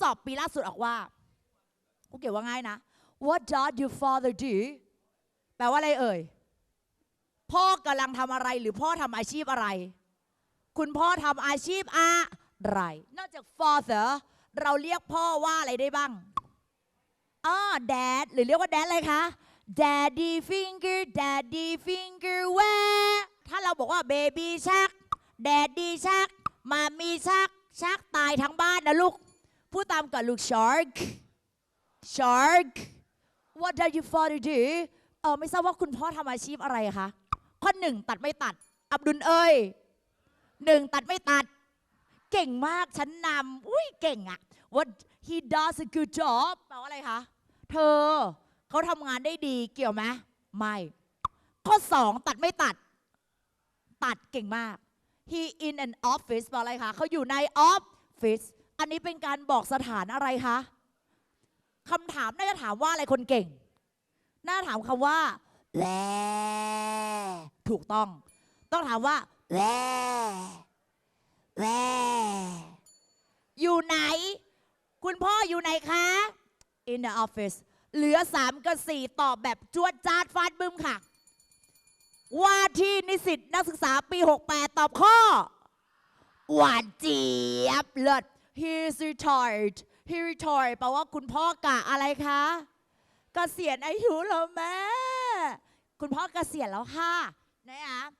สอบปีล่าสุดออกว่ากูเกี่ยวว่าง่ายนะ What does your father do แปลว่าอะไรเอ่ย พ่อกำลังทำอะไรหรือพ่อทำอาชีพอะไร คุณพ่อทำอาชีพอะไร นอกจาก father เราเรียกพ่อว่าอะไรได้บ้างอ่า dad หรือเรียกว่า dad อะไรคะ daddy finger daddy finger where ถ้าเราบอกว่า baby shark daddy shark มามีชักชักตายทั้งบ้านนะลูก พูดตามกับลูก shark shark what does your father do เออไม่ทราบว่าคุณพ่อทำอาชีพอะไรคะ ข้อหนึ่งตัดไม่ตัด อับดุลเอ้ยหนึ่งตัดไม่ตัด เก่งมากฉันนำอุ้ยเก่งอะ what he does a good job แปลว่าอะไรคะ เธอ เขาทำงานได้ดีเกี่ยวไหมไม่ ข้อสองตัดไม่ตัด ตัดเก่งมาก he in an office แปลว่าอะไรคะ เขาอยู่ในออฟฟิศ อันนี้เป็นการบอกสถานอะไรคะคำถามน่าจะถามว่าอะไรคนเก่ง น่าถามคำว่าแลถูกต้อง ต้องถามว่าแลแลอยู่ไหน คุณพ่ออยู่ไหนคะ in the office เหลือ3กับ4ตอบแบบจวดจาดฟาดบึ้มค่ะ ว่าที่นิสิตนักศึกษาปี 68 ตอบข้อ หวานเจี๊ยบเลิศ he's retired he retired แปลว่าคุณพ่อกะอะไรคะกเกษียณอายุแล้วแม่ คุณพ่อเกษียณแล้วค่ะนะคะ